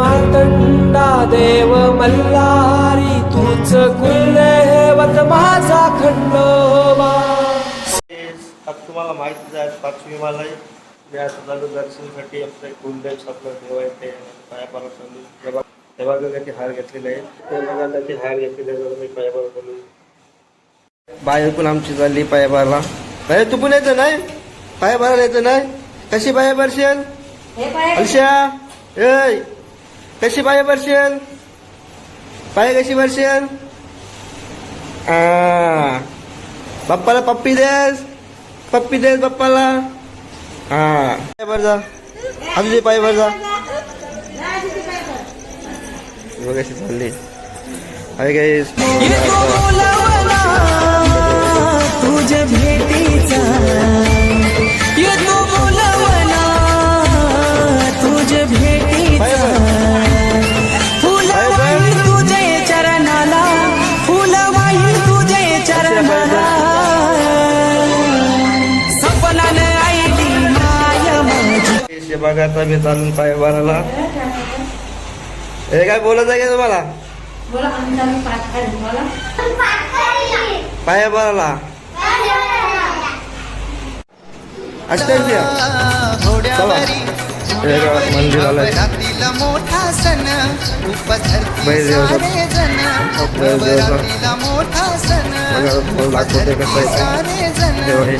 मातंडा देव मल्हारी तूच कुलदेवत माझा खंडोबा. आता तुम्हाला माहितीच आहे पाचवी मला मी आता चालू दर्शनासाठी आपल्या कुलदेव आपलं देव आहे ते पायापाला चालू. तेव्हा तेव्हा हार घेतलेले आहे. ते बघा त्याची हार घेतलेले आहे मी पायापाला चालू. बाहेर पण आमची चालली पायापाला. बाहेर तू पण यायचं नाही? पायापाला यायचं नाही? कशी पाया भरशील अलशा ऐ कशी पाया भरशील पाय कशी भरशील पप्पाला पप्पी देस. पप्पी देस पप्पाला. हा पाय भर जा. आमचे पाय भर जा. कशी चालली. हाय गाईस हे बघा आता मी चालून पाय भरायला हे काय बोलत आहे का तुम्हाला? पाय भरायला अष्टांशी चला हे गावात मंदिर मोठा सण बैलदेवाचा. मोठा सण कसं देव हे.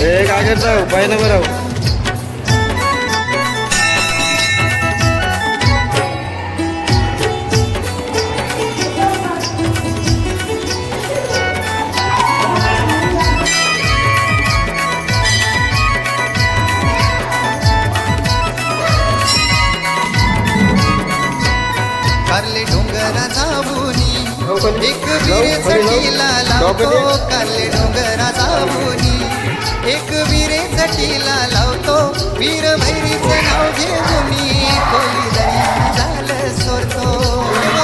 ढोल काय करता बरं एक विरे. चटीला लावतो कधी? कारले डोंगरा जाऊनी एक विरे चटीला लावतो वीर भैरीचं नाव घेऊनी कोली दरी झालं सोडतो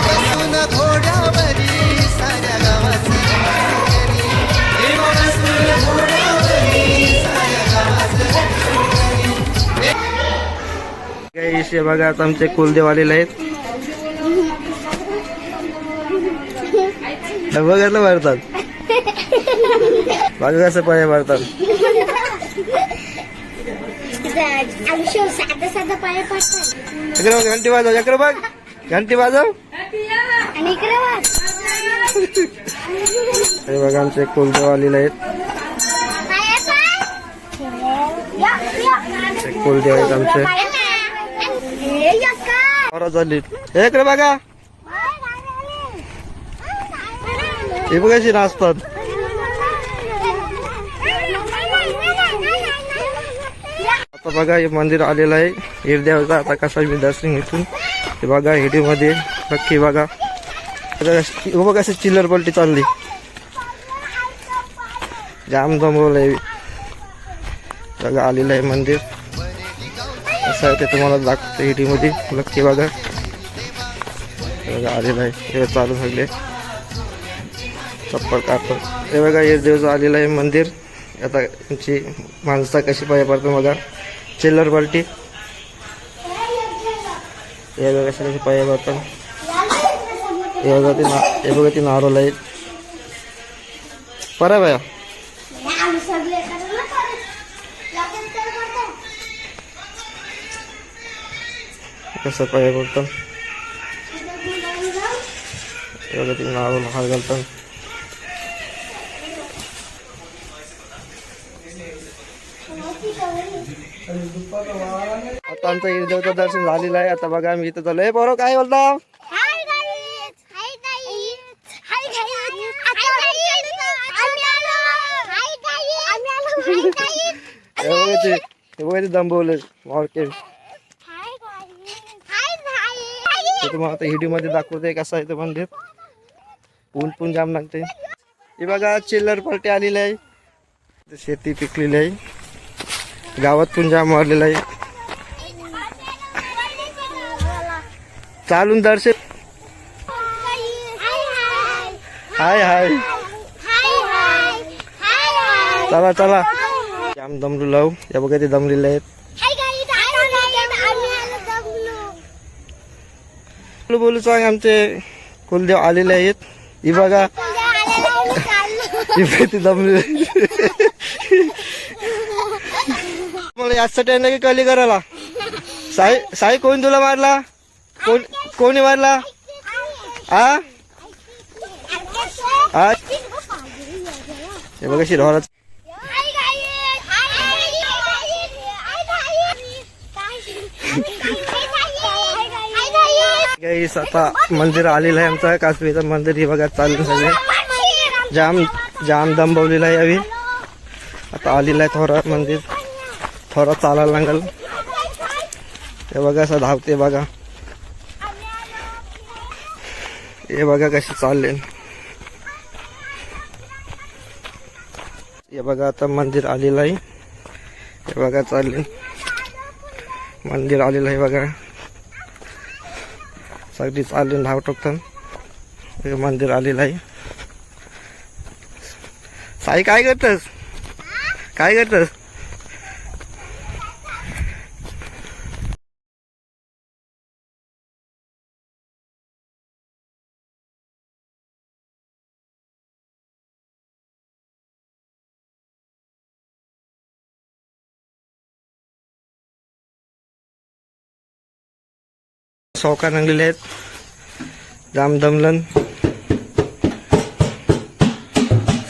बसून घोड्यावरी साऱ्या गावाचं हे बघा आमचे कुलदेव आलेले आहेत बघितलं भरतात बघा कसं इकडे बघ घंटी वाजव इकडे बघ. घंटी वाजव. आणि. हे बघा आमचे कुलदेव आलेले आहेत. कुलदेव आहेत आमचे. झाली हे इकडे बघा. हे बघा कशी नाचतात. आता बघा हे मंदिर आलेलं आहे. हिरद्यावरचा आता कसा मी दर्शन घेतून हे बघा हिडीमध्ये नक्की बघा. बघा कशी- चिल्लर पलटी चालली. जाम जमवलं आहे. बघा आलेलं आहे मंदिर. असं आहे ते तुम्हाला दाखवतं हिडीमध्ये नक्की बघा. बघा आलेलं आहे. हे चालू झाले. चप्पल काढतो हे बघा हे देवचं आलेलं आहे मंदिर. आता यांची माणसं कशी पाहिजे पडतो बघा. चिल्लर पलटी हे बघा कशी कशी पाय पडतात. हे बघा ते ना हे बघा ते नारोल आहेत. परा बया कसं पाहिजे. लगेच तर हे बघा ते नारळ हार घालतात. आता आमचं हिरदेवचं दर्शन झालेलं आहे. आता बघा मी इथं चालू हे पोरं काय बोलता? आता ते तुम्हाला आता हिडीमध्ये दाखवते कसं आहे ते मंदिर. ऊन पण जाम लागते हे बघा चिल्लर पलटी आलेली आहे. शेती पिकलेली आहे. गावात पण जाम वाढलेलं आहे. चालून दर्शन. हाय हाय. चला चला. जाम दमलू लावू. या बघा ते दमलेले आहेत. बोलू सांग आमचे कुलदेव आलेले आहेत. ही बघा. बघ ती दमलेली याचसाठी आहे ना की कली करायला साई साई कोण तुला मारला? कोण कोणी मारला? आ? हे बघा शिरवाला आता मंदिर आलेलं आहे आमचं. कासवीचं मंदिर हे बघा चालू झाले जाम जाम दंबवलेलं आहे यावी आता आलेलं आहे थोडा मंदिर. थोडा चालायला लागल. हे बघा असं धावते बघा. हे बघा कसे चालले हे बघा आता मंदिर आलेलं आहे. हे बघा चालले. मंदिर आलेलं आहे बघा. सगळी चालून धाव टाकतात हे मंदिर आलेलं आहे. साई काय करतस? काय करतस? सौका रंगलेले आहेत. जाम दमलन.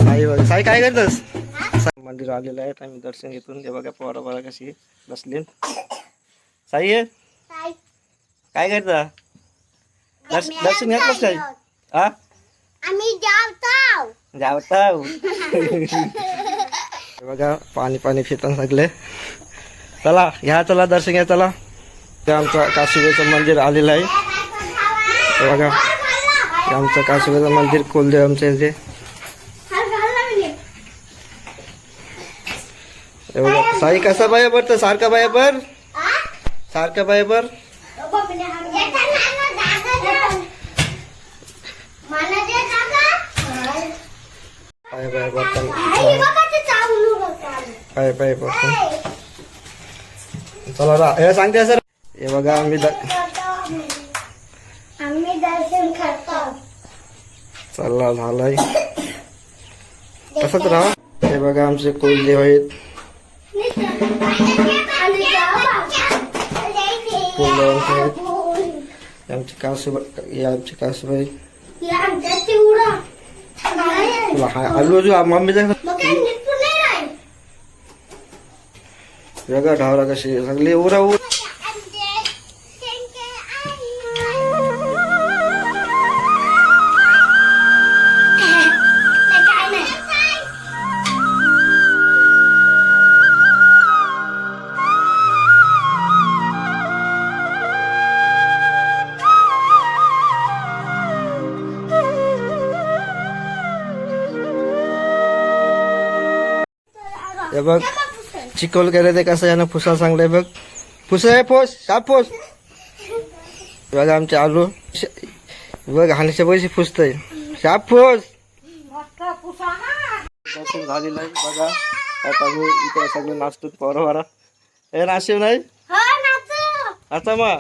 साई बघ साई काय करतस? मंदिर आलेलं आहे आम्ही दर्शन घेतून ते बघा पोरा पोरा कशी बसली साई आहे काय करता? दर्श दर्शन घेतलंस काय हा? आम्ही जावताव. जावता बघा पाणी पाणी फिरताना सगळे चला घ्या चला दर्शन घ्या चला. ते आमचं काशीबाईचं मंदिर आलेलं आहे. बघा आमचं काशीबाईचं मंदिर कुलदेव आमच्या इथे. एवढं साई कसा बाया तर सारखा बाया बर? सारखा बाया बर? पाय पाय भरताना पाय पाय भरताना चला रा हे सांगते सर बघा आम्ही आम्ही दर्शन करतो. चला झालाय. तसंच राहा. हे बघा आमचे कुलदेव आहेत. हे आमची कासूबाई आमची कासूबाई तुला हा आलू आजू मम्मीचा वेगळा ढावरा कशी सगळी उरा उर हे बघ चिकोल केलं ते कसं यानं फुसा सांगलंय बघ. फुस आहे फोस साप फोस. हे बघा आमचे आलू. बघ हाण्याच्या पैसे फुसतय. साप फोस. दर्शन झालेलं आहे बघा. आता मी इकडे सगळे नाचतो पोरं वारा. हे नाशिव नाही? हो आता मग.